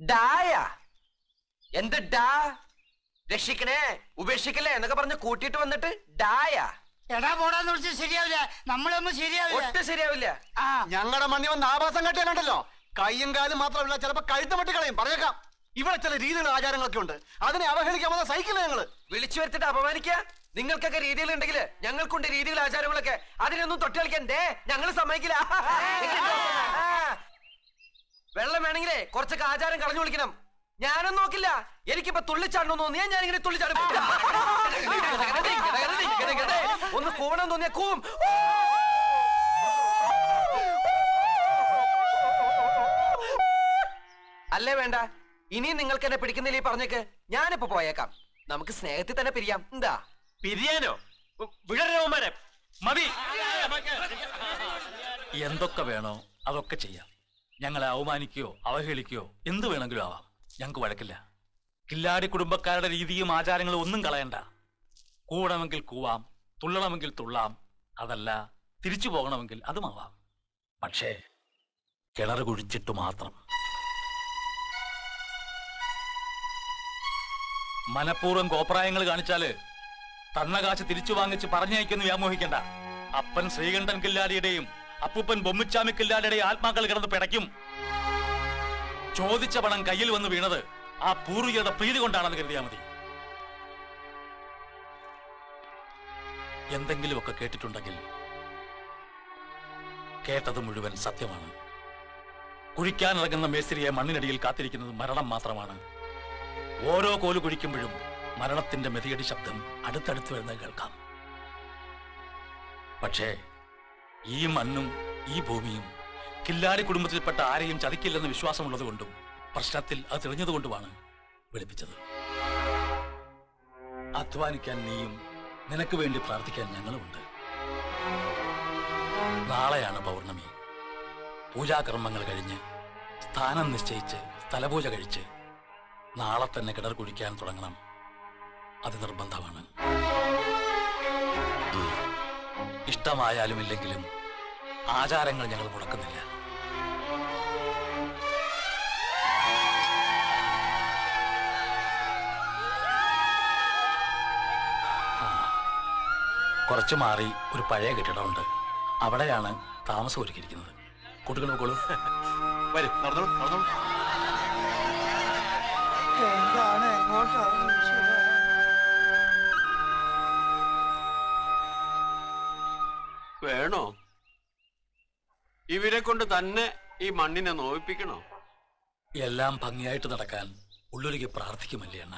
ഡായ. എന്ത് ഡാ? രക്ഷിക്കണേ ഉപേക്ഷിക്കലേ എന്നൊക്കെ പറഞ്ഞ് കൂട്ടിട്ട് വന്നിട്ട് ഡായ. എടാ പോടാന്ന് വിളിച്ച് ശരിയാവില്ല. നമ്മളൊന്നും ശരിയാവില്ല. ഒട്ടും ശരിയാവില്ല. ആ. ഞങ്ങളുടെ മണ്ണി വന്ന് ആഭാസം കെട്ടിയാലുണ്ടല്ലോ കയ്യും കാലും മാത്രമല്ല ചിലപ്പോ കഴുത്ത് മട്ടിക്കളയും കളയും പറഞ്ഞേക്കാം. ഇവിടെ ചില രീതികളും ആചാരങ്ങളൊക്കെ ഉണ്ട്. അതിനെ അവഹേളിക്കാൻ വന്ന സഹിക്കില്ല ഞങ്ങൾ. വിളിച്ചു വരുത്തിട്ട് അപമാനിക്ക? നിങ്ങൾക്കൊക്കെ രീതികൾ ഉണ്ടെങ്കിൽ ഞങ്ങൾക്കുണ്ട് രീതികൾ ആചാരങ്ങളൊക്കെ. അതിനൊന്നും തൊട്ടുകളിക്കാൻ ദേ ഞങ്ങൾ സമ്മതിക്കില്ല. വെള്ളം വേണമെങ്കിലേ കുറച്ചൊക്കെ ആചാരം കളഞ്ഞു വിളിക്കണം. ഞാനൊന്നും നോക്കില്ല. എനിക്കിപ്പോ തുള്ളിച്ചാടണം തോന്നിയാ ഞാൻ ഇങ്ങനെ തുള്ളിച്ചാടും ഒന്ന് കൂവണം തോന്നിയ കൂവും. അല്ലേ വേണ്ട? ഇനിയും നിങ്ങൾക്ക് എന്നെ പിടിക്കുന്നില്ലേ പറഞ്ഞേക്ക്? ഞാനിപ്പോ പോയേക്കാം. നമുക്ക് സ്നേഹത്തിൽ തന്നെ പിരിയാം. എന്താ? പിരിയാനോ? വിടരവന്മാരെ മതി. എന്തൊക്കെ വേണോ അതൊക്കെ ചെയ്യാം. ഞങ്ങളെ അവമാനിക്കുകയോ അവഹേളിക്കുകയോ എന്ത് വേണമെങ്കിലും ആവാം. ഞങ്ങൾക്ക് വഴക്കില്ല. കില്ലാടി കുടുംബക്കാരുടെ രീതിയും ആചാരങ്ങളും ഒന്നും കളയണ്ട. കൂടണമെങ്കിൽ കൂവാം തുള്ളണമെങ്കിൽ തുള്ളാം അതല്ല തിരിച്ചു പോകണമെങ്കിൽ അതുമാവാം. പക്ഷേ കിണർ കുഴിച്ചിട്ട് മാത്രം. മനഃപൂർവം കോപ്രായങ്ങൾ കാണിച്ചാൽ തന്ന കാശ് തിരിച്ചു വാങ്ങിച്ച് പറഞ്ഞയക്കുന്നു വ്യാമോഹിക്കണ്ട. അപ്പൻ ശ്രീകണ്ഠൻ കില്ലാടിയുടെയും അപ്പൂപ്പൻ ബൊമ്മിച്ചാമിക്കില്ലാടെ ആത്മാക്കൾ കിടന്ന് പിടയ്ക്കും. ചോദിച്ച പണം കയ്യിൽ വന്ന് വീണത് ആ പൂർവികയുടെ പ്രീതി കൊണ്ടാണെന്ന് കരുതിയാൽ മതി. എന്തെങ്കിലുമൊക്കെ കേട്ടിട്ടുണ്ടെങ്കിൽ കേട്ടത് മുഴുവൻ സത്യമാണ്. കുഴിക്കാനിറങ്ങുന്ന മേസ്തിരിയെ മണ്ണിനടിയിൽ കാത്തിരിക്കുന്നത് മരണം മാത്രമാണ്. ഓരോ കോൽ കുഴിക്കുമ്പോഴും മരണത്തിന്റെ മെതിയടി ശബ്ദം അടുത്തടുത്ത് വരുന്നത് കേൾക്കാം. പക്ഷേ ഈ മണ്ണും ഈ ഭൂമിയും കില്ലാടി കുടുംബത്തിൽപ്പെട്ട ആരെയും ചതിക്കില്ലെന്ന് വിശ്വാസമുള്ളത് കൊണ്ടും പ്രശ്നത്തിൽ അത് തെളിഞ്ഞതുകൊണ്ടുമാണ് വിളിപ്പിച്ചത്. അധ്വാനിക്കാൻ നീയും നിനക്ക് വേണ്ടി പ്രാർത്ഥിക്കാൻ ഞങ്ങളുമുണ്ട്. നാളെയാണ് പൗർണമി. പൂജാകർമ്മങ്ങൾ കഴിഞ്ഞ് സ്ഥാനം നിശ്ചയിച്ച് സ്ഥലപൂജ കഴിച്ച് നാളെ തന്നെ കിണർ കുഴിക്കാൻ തുടങ്ങണം. അത് നിർബന്ധമാണ്. ഇഷ്ടമായാലും ഇല്ലെങ്കിലും ആചാരങ്ങൾ ഞങ്ങൾ മുടക്കുന്നില്ല. കുറച്ച് മാറി ഒരു പഴയ കെട്ടിടമുണ്ട്. അവിടെയാണ് താമസം ഒരുക്കിയിരിക്കുന്നത്. കുട്ടികൾ നോക്കോളൂ വരും നടന്നോളൂ നടന്നോളൂ. എന്താണ് എങ്ങോട്ടാണ് വേണോ ഇവരെ കൊണ്ട് തന്നെ ഈ മണ്ണിനെ നോവിപ്പിക്കണോ? എല്ലാം ഭംഗിയായിട്ട് നടക്കാൻ ഉള്ളൊരുക്ക് പ്രാർത്ഥിക്കുമല്ലേ അണ്ണ?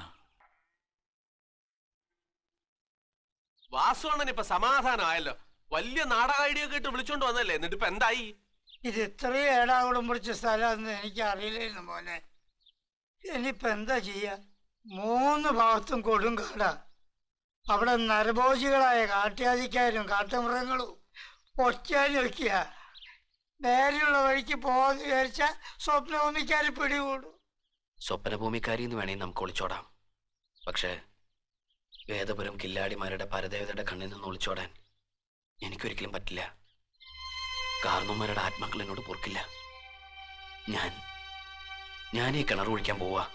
വാസുവണ്ണൻ ഇപ്പൊ സമാധാനമായല്ലോ വലിയ നാടക ഐഡിയ കേട്ട് ഇട്ട് വിളിച്ചോണ്ട് വന്നല്ലേ? എന്നിട്ട് ഇപ്പൊ എന്തായി? ഇത് ഇത്രയും ഏടാകുളം പിടിച്ച സ്ഥലം എനിക്ക് അറിയില്ലായിരുന്നു മോനെ. ഇനിയിപ്പോ എന്താ ചെയ്യ? മൂന്ന് ഭാഗത്തും കൊടുങ്കാടാ. അവിടെ നരഭോജികളായ കാട്ടുജാതിക്കാരും കാട്ടുമൃഗങ്ങളും. ഒറ്റയാൻ വെക്കുക നേരെയുള്ള വഴിക്ക് പോകാന്ന് വിചാരിച്ച സ്വപ്നഭൂമിക്കാർ പിടികൂടും. സ്വപ്നഭൂമിക്കാരി എന്ന് വേണേ നമുക്ക് ഒളിച്ചോടാം. പക്ഷേ വേദപുരം കില്ലാടിമാരുടെ പരദേവതയുടെ കണ്ണിൽ നിന്ന് ഒളിച്ചോടാൻ എനിക്കൊരിക്കലും പറ്റില്ല. കാർന്നന്മാരുടെ ആത്മാക്കൾ എന്നോട് പൊറുക്കില്ല. ഞാൻ ഞാൻ ഈ കിണർ ഒഴിക്കാൻ പോവാ.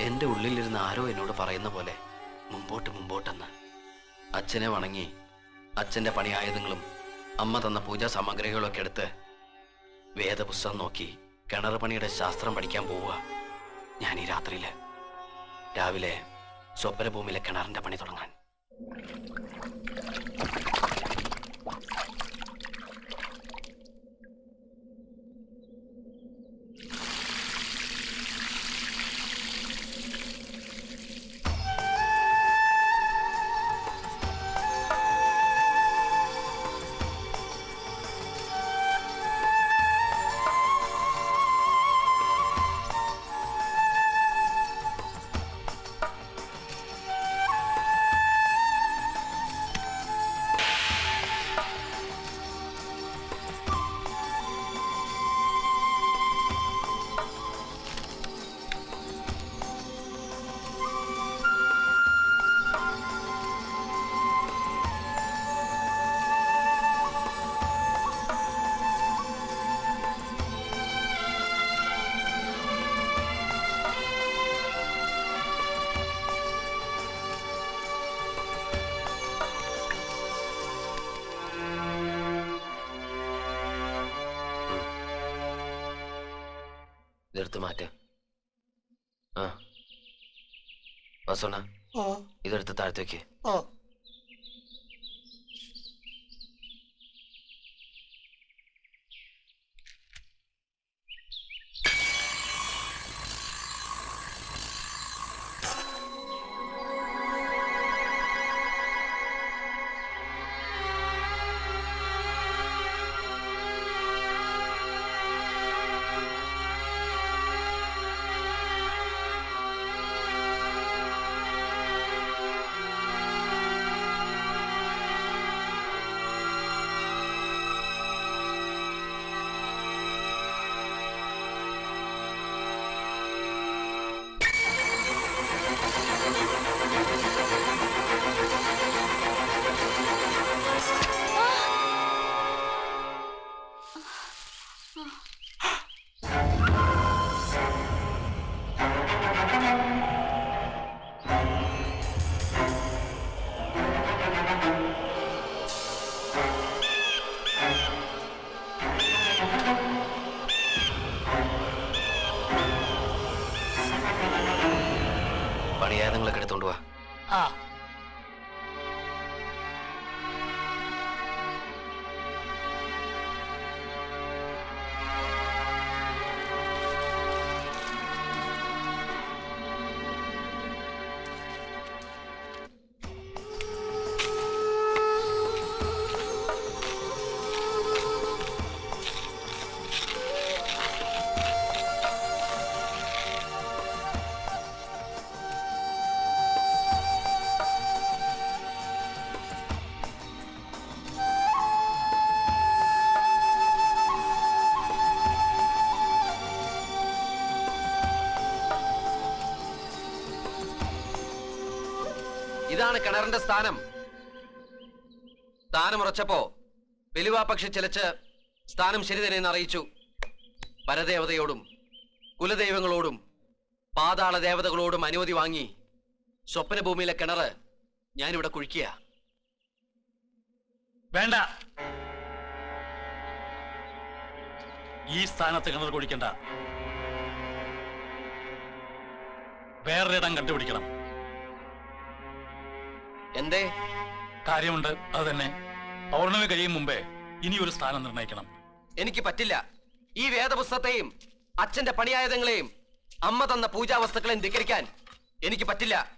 എന്റെ ഉള്ളിലിരുന്ന് ആരോ എന്നോട് പറയുന്ന പോലെ മുമ്പോട്ട് മുമ്പോട്ടെന്ന്. അച്ഛനെ വണങ്ങി. അച്ഛന്റെ പണിയായുധങ്ങളും അമ്മ തന്ന പൂജാ സാമഗ്രികളൊക്കെ എടുത്ത് വേദപുസ്തകം നോക്കി കിണർ പണിയുടെ ശാസ്ത്രം പഠിക്കാൻ പോവുക. ഞാൻ ഈ രാത്രിയിൽ രാവിലെ സ്വപ്നഭൂമിയിലെ കിണറിന്റെ പണി തുടങ്ങാൻ. ഇതെടുത്ത് മാറ്റ്. ആ. വാസോണ ഇതെടുത്ത് താഴത്തേക്ക്. ഓ 啊。ഇതാണ് കിണറിന്റെ സ്ഥാനം. സ്ഥാനം ഉറച്ചപ്പോ വെലുവാപക്ഷി ചിലച്ച് സ്ഥാനം ശരി തന്നെയെന്ന് അറിയിച്ചു. പരദേവതയോടും കുലദൈവങ്ങളോടും പാതാള ദേവതകളോടും അനുമതി വാങ്ങി സ്വപ്നഭൂമിയിലെ കിണറ് ഞാനിവിടെ കുഴിക്കുക. വേണ്ട. ഈ സ്ഥാനത്ത് കിണർ കുഴിക്കണ്ട. വേറൊരിടം കണ്ടുപിടിക്കണം. എന്തേ? കാര്യമുണ്ട് അത് തന്നെ. പൗർണമി കഴിയും മുമ്പേ ഇനി ഒരു സ്ഥാനം നിർണയിക്കണം. എനിക്ക് പറ്റില്ല. ഈ വേദപുസ്തകത്തെയും അച്ഛന്റെ പണിയായുധങ്ങളെയും അമ്മ തന്ന പൂജാവസ്തുക്കളെയും ധിക്കരിക്കാൻ എനിക്ക് പറ്റില്ല.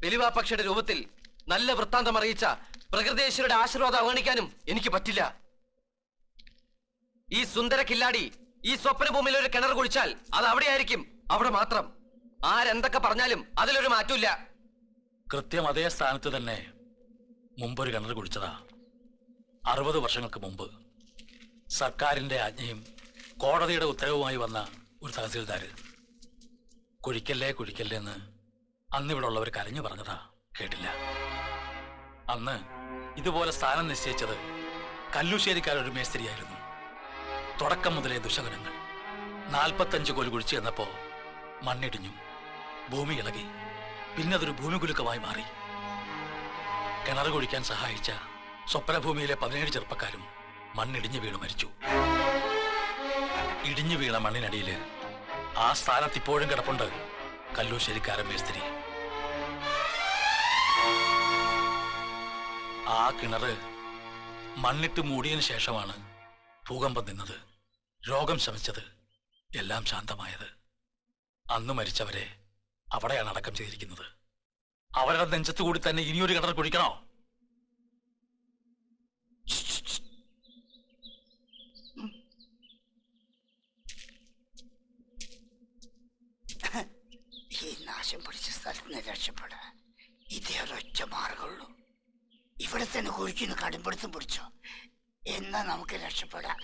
വെലിവാപക്ഷയുടെ രൂപത്തിൽ നല്ല വൃത്താന്തം അറിയിച്ച പ്രകൃതേശ്വരുടെ ആശീർവാദം അവഗണിക്കാനും എനിക്ക് പറ്റില്ല. ഈ സുന്ദര കില്ലാടി ഈ സ്വപ്നഭൂമിയിൽ ഒരു കിണർ കുഴിച്ചാൽ അത് അവിടെയായിരിക്കും. അവിടെ മാത്രം. ആരെന്തൊക്കെ പറഞ്ഞാലും അതിലൊരു മാറ്റമില്ല കൃത്യം അതേ സ്ഥാനത്ത് തന്നെ മുമ്പൊരു കിണർ കുടിച്ചതാ. അറുപത് വർഷങ്ങൾക്ക് മുമ്പ് സർക്കാരിന്റെ ആജ്ഞയും കോടതിയുടെ ഉത്തരവുമായി വന്ന ഒരു തഹസീൽദാർ കുഴിക്കല്ലേ കുഴിക്കല്ലേ എന്ന് അന്നിവിടെ ഉള്ളവർ കരഞ്ഞു പറഞ്ഞതാ. കേട്ടില്ല. അന്ന് ഇതുപോലെ സ്ഥാനം നിശ്ചയിച്ചത് കല്ലുശ്ശേരിക്കാരൊരു മേസ്ത്രിയായിരുന്നു. തുടക്കം മുതലേ ദുശകനങ്ങൾ. നാൽപ്പത്തഞ്ച് കോൽ കുഴിച്ചു എന്നപ്പോൾ മണ്ണിടിഞ്ഞു ഭൂമി ഇളകി. പിന്നെ അതൊരു ഭൂമികുലുക്കമായി മാറി. കിണർ കുഴിക്കാൻ സഹായിച്ച സ്വപ്നഭൂമിയിലെ പതിനേഴ് ചെറുപ്പക്കാരും മണ്ണിടിഞ്ഞു വീണ് മരിച്ചു. ഇടിഞ്ഞു വീണ മണ്ണിനടിയിൽ ആ സ്ഥാനത്ത് ഇപ്പോഴും കിടപ്പുണ്ട് കല്ലൂശ്ശേരിക്കാരൻ മേസ്ത്രി. ആ കിണറ് മണ്ണിട്ട് മൂടിയതിനു ശേഷമാണ് ഭൂകമ്പം നിന്നത്. രോഗം ശമിച്ചത് എല്ലാം ശാന്തമായത്. അന്ന് മരിച്ചവരെ അവിടെയാണ് അടക്കം ചെയ്തിരിക്കുന്നത്. അവരുടെ നെഞ്ചത്ത് കൂടി തന്നെ ഇനിയൊരു കിണർ കുടിക്കണോ ഈ നാശം പിടിച്ച സ്ഥലത്ത് രക്ഷപ്പെടാൻ ഇതേ ഒരൊറ്റ മാർഗമുള്ളൂ. ഇവിടെ തന്നെ കുഴിക്കുന്ന കടുംപിടുത്തം പിടിച്ചോ. എന്നാ നമുക്ക് രക്ഷപ്പെടാം.